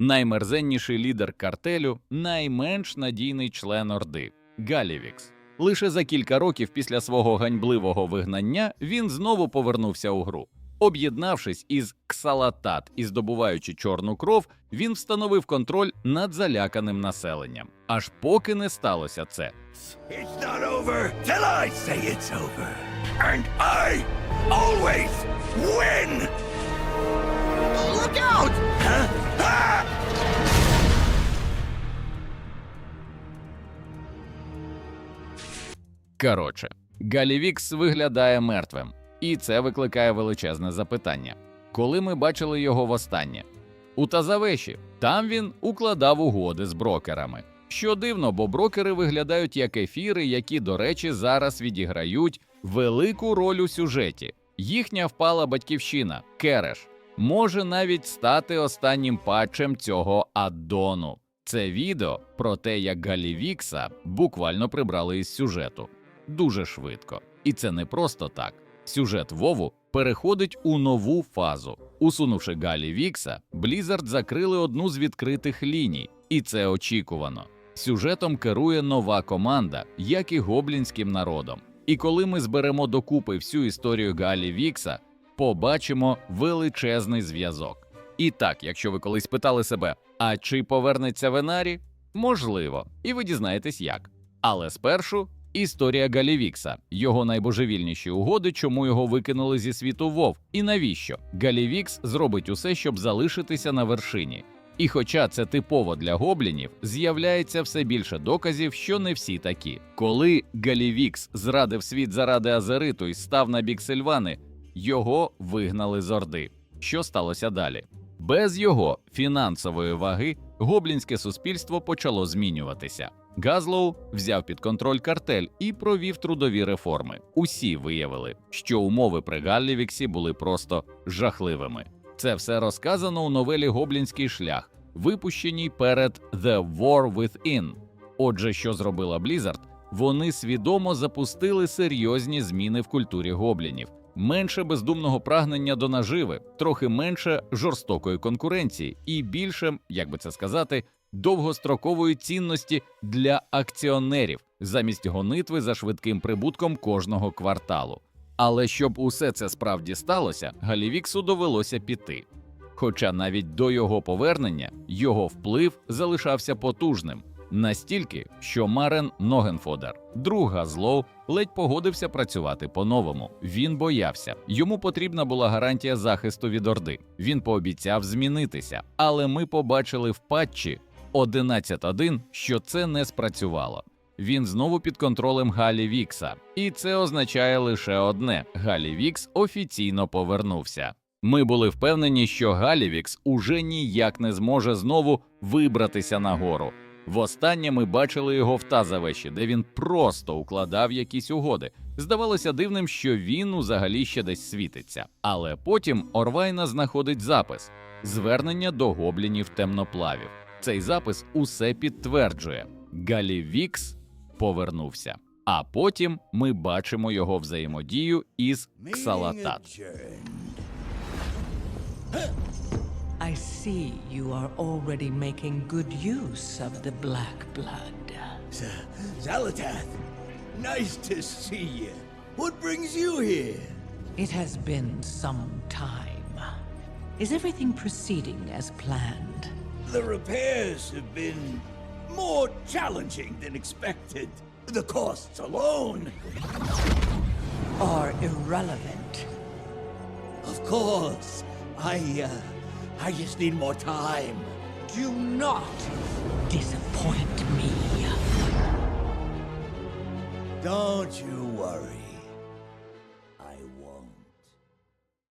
Наймерзенніший лідер картелю, найменш надійний член Орди Галівікс. Лише за кілька років після свого ганьбливого вигнання він знову повернувся у гру. Об'єднавшись із Ксалатат і здобуваючи чорну кров, він встановив контроль над заляканим населенням. Аж поки не сталося це. It's not over till I say it's over. And I always win! Коротше, Галівікс виглядає мертвим, і це викликає величезне запитання. Коли ми бачили його востаннє? У Тазавеші там він укладав угоди з брокерами. Що дивно, бо брокери виглядають як ефіри, які, до речі, зараз відіграють велику роль у сюжеті. Їхня впала батьківщина Кереш може навіть стати останнім патчем цього аддону. Це відео про те, як Галівікса буквально прибрали із сюжету дуже швидко. І це не просто так. Сюжет Вову переходить у нову фазу. Усунувши Галі Вікса, Blizzard закрили одну з відкритих ліній, і це очікувано. Сюжетом керує нова команда, як і гоблінським народом. І коли ми зберемо докупи всю історію Галі Вікса, побачимо величезний зв'язок. І так, якщо ви колись питали себе, а чи повернеться Венарі? Можливо, і ви дізнаєтесь як. Але спершу історія Галівікса, його найбожевільніші угоди, чому його викинули зі світу Вов, і навіщо Галівікс зробить усе, щоб залишитися на вершині. І хоча це типово для гоблінів, з'являється все більше доказів, що не всі такі. Коли Галівікс зрадив світ заради Азериту і став на бік Сильвани, його вигнали з Орди. Що сталося далі? Без його фінансової ваги гоблінське суспільство почало змінюватися. Газлоу взяв під контроль картель і провів трудові реформи. Усі виявили, що умови при Галлівіксі були просто жахливими. Це все розказано у новелі Гоблінський шлях, випущеній перед The War Within. Отже, що зробила Blizzard? Вони свідомо запустили серйозні зміни в культурі гоблінів. Менше бездумного прагнення до наживи, трохи менше жорстокої конкуренції і більше, як би це сказати, довгострокової цінності для акціонерів замість гонитви за швидким прибутком кожного кварталу. Але щоб усе це справді сталося, Галівіксу довелося піти. Хоча навіть до його повернення його вплив залишався потужним настільки, що Марен Ногенфодер, друг Газлоу, ледь погодився працювати по-новому. Він боявся, йому потрібна була гарантія захисту від Орди. Він пообіцяв змінитися, але ми побачили в патчі 11.1, що це не спрацювало. Він знову під контролем Галі Вікса, і це означає лише одне: Галі Вікс офіційно повернувся. Ми були впевнені, що Галівікс уже ніяк не зможе знову вибратися нагору. Востаннє ми бачили його в Тазавеші, де він просто укладав якісь угоди. Здавалося дивним, що він взагалі ще десь світиться. Але потім Орвайна знаходить запис звернення до гоблінів темноплавів. Цей запис усе підтверджує. Галівікс повернувся. А потім ми бачимо його взаємодію із Ксалатат. I see you are already making good use of the black blood. Zalatath, nice to see you. What brings you here? It has been some time. Is everything proceeding as planned? The repairs have been more challenging than expected. The costs alone. Or irrelevant? Of course. I, uh, I just need more time. Do not disappoint me. Don't you worry. I won't.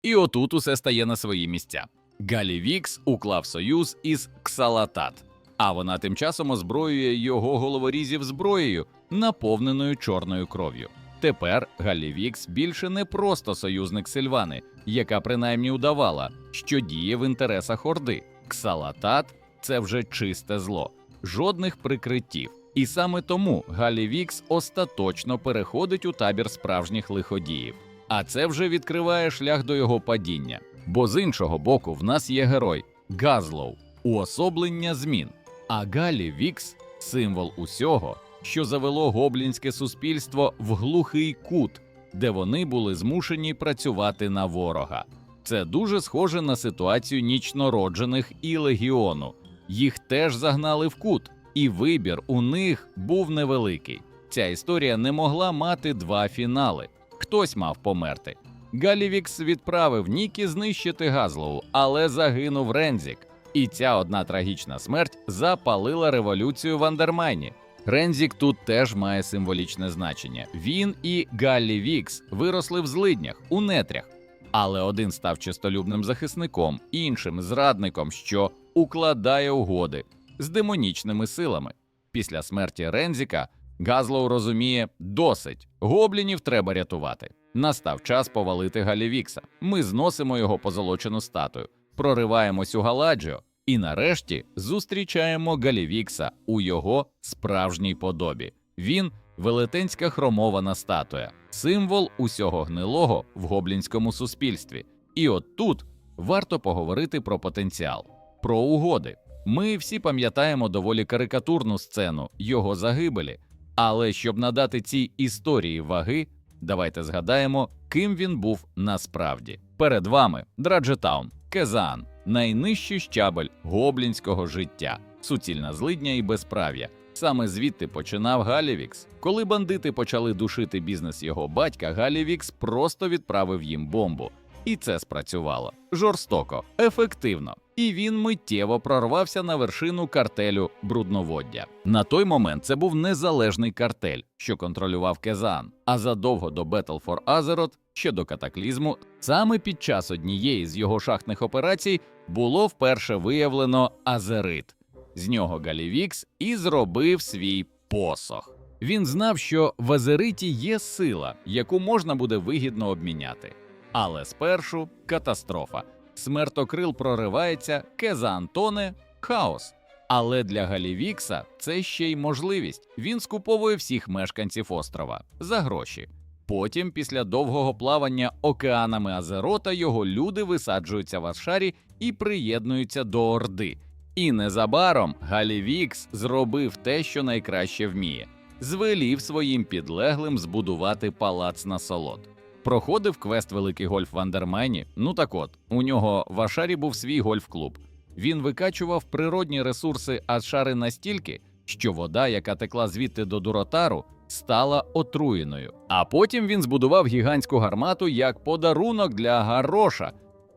І отут усе стає на свої місця. Галівікс уклав союз із Ксалатат, а вона тим часом озброює його головорізів зброєю, наповненою чорною кров'ю. Тепер Галівікс більше не просто союзник Сильвани, яка принаймні удавала, що діє в інтересах Орди. Ксалатат це вже чисте зло, жодних прикриттів. І саме тому Галівікс остаточно переходить у табір справжніх лиходіїв. А це вже відкриває шлях до його падіння. Бо з іншого боку, в нас є герой Газлоу. уособлення змін. А Галі Вікс символ усього, що завело гоблінське суспільство в глухий кут, де вони були змушені працювати на ворога. Це дуже схоже на ситуацію нічнороджених і легіону. Їх теж загнали в кут, і вибір у них був невеликий. Ця історія не могла мати два фінали. Хтось мав померти. Галівікс відправив Нікі знищити Газлоу, але загинув Рензік. І ця одна трагічна смерть запалила революцію в Андермайні. Рензік тут теж має символічне значення. Він і Галлі Вікс виросли в злиднях у нетрях, але один став чистолюбним захисником, іншим зрадником, що укладає угоди з демонічними силами. Після смерті Рензіка Газлоу розуміє досить. Гоблінів треба рятувати. Настав час повалити Галівікса. Ми зносимо його позолочену статую, прориваємось у Галаджіо і нарешті зустрічаємо Галівікса у його справжній подобі. Він велетенська хромована статуя, символ усього гнилого в гоблінському суспільстві. І от тут варто поговорити про потенціал, про угоди. Ми всі пам'ятаємо доволі карикатурну сцену його загибелі. Але щоб надати цій історії ваги, давайте згадаємо, ким він був насправді. Перед вами Драджетаун, Кезан, найнижчий щабель гоблінського життя, суцільна злидня і безправ'я. Саме звідти починав Галівікс. Коли бандити почали душити бізнес його батька, Галівікс просто відправив їм бомбу. І це спрацювало жорстоко, ефективно. І він миттєво прорвався на вершину картелю брудноводдя. На той момент це був незалежний картель, що контролював Кезан. А задовго до Battle for Azeroth, ще до катаклізму, саме під час однієї з його шахтних операцій було вперше виявлено Азерит. З нього Галівікс і зробив свій посох. Він знав, що в Азериті є сила, яку можна буде вигідно обміняти. Але спершу катастрофа. Смертокрил проривається, Кеза Антоне хаос. Але для Галівікса це ще й можливість. Він скуповує всіх мешканців острова за гроші. Потім, після довгого плавання океанами Азерота, його люди висаджуються в Ашарі і приєднуються до Орди. І незабаром Галівікс зробив те, що найкраще вміє: звелів своїм підлеглим збудувати палац насолод. Проходив квест Великий гольф в Андермайні. Ну так от, у нього в Ашарі був свій гольф-клуб. Він викачував природні ресурси Ашари настільки, що вода, яка текла звідти до Дуротару, стала отруєною. А потім він збудував гігантську гармату як подарунок для Гароша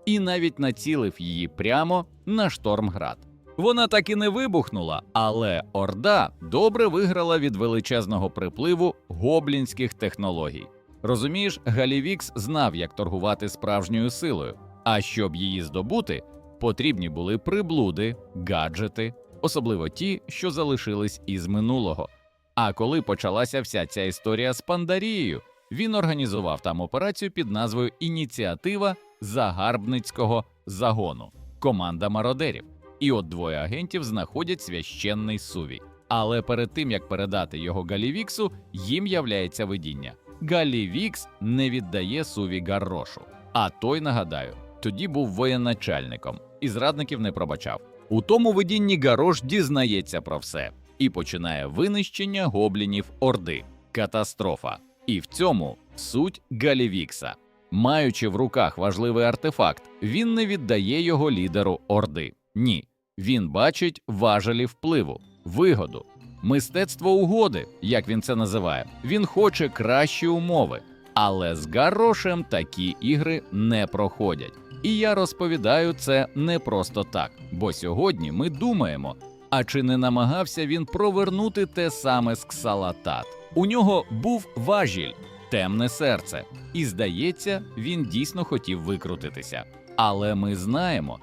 і навіть націлив її прямо на Штормград. Вона так і не вибухнула, але Орда добре виграла від величезного припливу гоблінських технологій. Розумієш, Галівікс знав, як торгувати справжньою силою. А щоб її здобути, потрібні були приблуди, гаджети, особливо ті, що залишились із минулого. А коли почалася вся ця історія з Пандарією, він організував там операцію під назвою Ініціатива загарбницького загону команда мародерів. І от двоє агентів знаходять священний сувій. Але перед тим як передати його Галівіксу, їм являється видіння. Галівікс не віддає суві Гаррошу. А той, нагадаю, тоді був воєначальником і зрадників не пробачав. У тому видінні Гарош дізнається про все і починає винищення гоблінів Орди. Катастрофа. І в цьому суть Галівікса. Маючи в руках важливий артефакт, він не віддає його лідеру Орди. Ні, він бачить важелі впливу, вигоду, мистецтво угоди, як він це називає. Він хоче кращі умови, але з Гаррошем такі ігри не проходять. І я розповідаю це не просто так, бо сьогодні ми думаємо, а чи не намагався він провернути те саме з Ксалатат? У нього був важіль, темне серце, і здається, він дійсно хотів викрутитися. Але ми знаємо,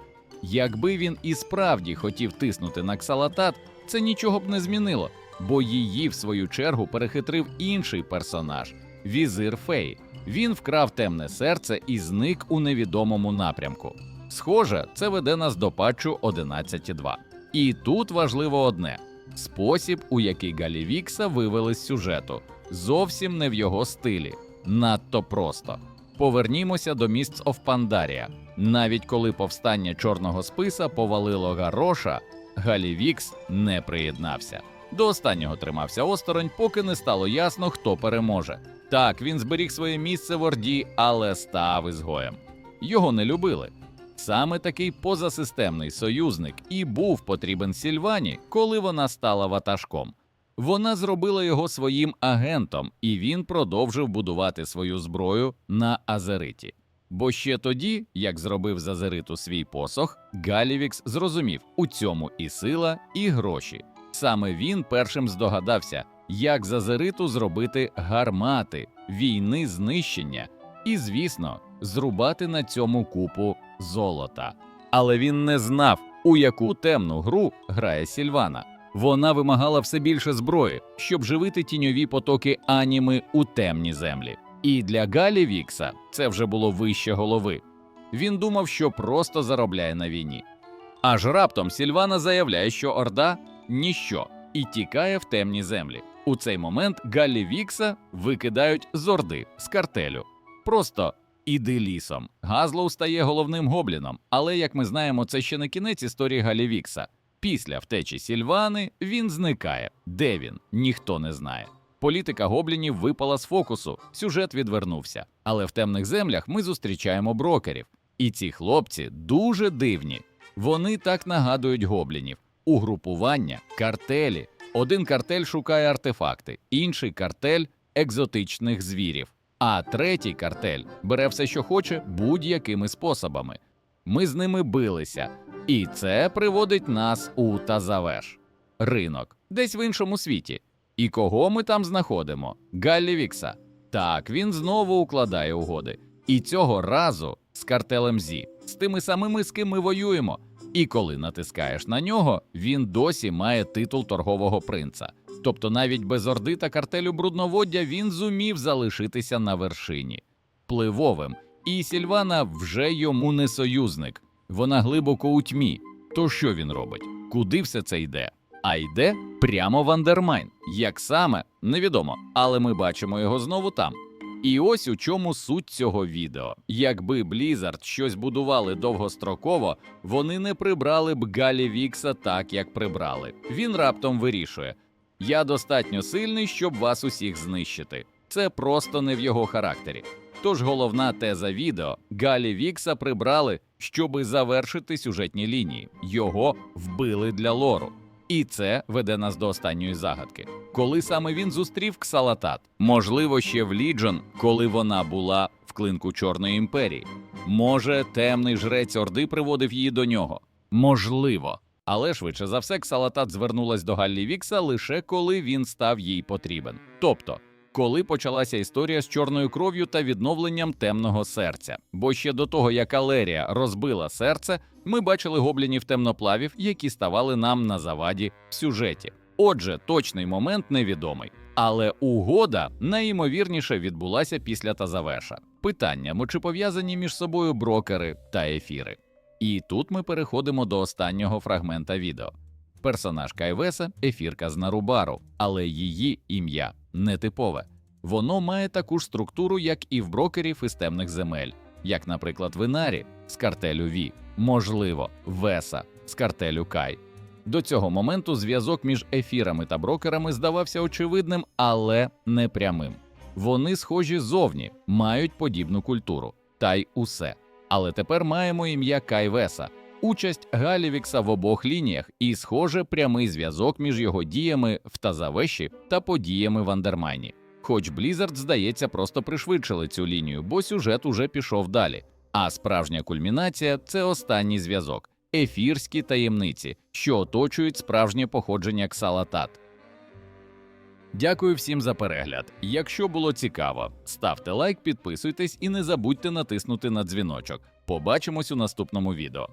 якби він і справді хотів тиснути на Ксалатат, це нічого б не змінило, бо її, в свою чергу, перехитрив інший персонаж Візир Фей. Він вкрав темне серце і зник у невідомому напрямку. Схоже, це веде нас до патчу 11.2. І тут важливо одне: спосіб, у який Галівікса вивели з сюжету, зовсім не в його стилі, надто просто. Повернімося до місць Пандарія. Навіть коли повстання чорного списа повалило Гароша, Галівікс не приєднався. До останнього тримався осторонь, поки не стало ясно, хто переможе. Так, він зберіг своє місце в Орді, але став ізгоєм. Його не любили. Саме такий позасистемний союзник і був потрібен Сільвані, коли вона стала ватажком. Вона зробила його своїм агентом, і він продовжив будувати свою зброю на Азериті. Бо ще тоді, як зробив з Азериту свій посох, Галівікс зрозумів у цьому і сила, і гроші. Саме він першим здогадався, як з Азериту зробити гармати, війни знищення, і, звісно, зрубати на цьому купу золота. Але він не знав, у яку темну гру грає Сільвана. Вона вимагала все більше зброї, щоб живити тіньові потоки аніми у темні землі. І для Галі Вікса це вже було вище голови. Він думав, що просто заробляє на війні. Аж раптом Сільвана заявляє, що Орда ніщо і тікає в темні землі. У цей момент Галлі Вікса викидають з Орди з картелю. Просто іди лісом. Газлоу стає головним гобліном, але як ми знаємо, це ще не кінець історії Галі Вікса. Після втечі Сільвани він зникає. Де він? Ніхто не знає. Політика гоблінів випала з фокусу, сюжет відвернувся. Але в темних землях ми зустрічаємо брокерів. І ці хлопці дуже дивні. Вони так нагадують гоблінів: угрупування, картелі. Один картель шукає артефакти, інший картель екзотичних звірів, а третій картель бере все, що хоче, будь-якими способами. Ми з ними билися, і це приводить нас у Тазавеш ринок, десь в іншому світі. І кого ми там знаходимо? Галлі Вікса. Так, він знову укладає угоди. І цього разу з картелем Зі, з тими самими, з ким ми воюємо. І коли натискаєш на нього, він досі має титул торгового принца. Тобто навіть без орди та картелю брудноводдя він зумів залишитися на вершині пливовим. І Сільвана вже йому не союзник. Вона глибоко у тьмі. То що він робить? Куди все це йде? А йде прямо в Андермайн. Як саме, невідомо, але ми бачимо його знову там. І ось у чому суть цього відео. Якби Blizzard щось будували довгостроково, вони не прибрали б Галі Вікса так, як прибрали. Він раптом вирішує: я достатньо сильний, щоб вас усіх знищити. Це просто не в його характері. Тож головна теза відео Галі Вікса прибрали, щоби завершити сюжетні лінії. Його вбили для лору. І це веде нас до останньої загадки. Коли саме він зустрів Ксалатат? Можливо, ще в Ліджон, коли вона була в клинку Чорної імперії. Може, темний жрець Орди приводив її до нього. Можливо. Але швидше за все, Ксалатат звернулась до Галлі Вікса лише коли він став їй потрібен. Тобто, коли почалася історія з чорною кров'ю та відновленням темного серця. Бо ще до того, як Алерія розбила серце, ми бачили гоблінів темноплавів, які ставали нам на заваді в сюжеті. Отже, точний момент невідомий. Але угода найімовірніше відбулася після Тазавеша. Питання, чи пов'язані між собою брокери та ефіри. І тут ми переходимо до останнього фрагмента відео. Персонаж Кайвеса ефірка з Нарубару, але її ім'я нетипове. Воно має таку ж структуру, як і в брокерів із темних земель, як, наприклад, в Інарі з картелю Ві, можливо, Веса з картелю Кай. До цього моменту зв'язок між ефірами та брокерами здавався очевидним, але не прямим. Вони схожі зовні, мають подібну культуру, та й усе. Але тепер маємо ім'я Кайвеса, участь Галівікса в обох лініях і, схоже, прямий зв'язок між його діями в Тазавеші та подіями в Андермайні. Хоч Blizzard, здається, просто пришвидшили цю лінію, бо сюжет уже пішов далі. А справжня кульмінація це останній зв'язок ефірські таємниці, що оточують справжнє походження Ксалатат. Дякую всім за перегляд. Якщо було цікаво, ставте лайк, підписуйтесь і не забудьте натиснути на дзвіночок. Побачимось у наступному відео.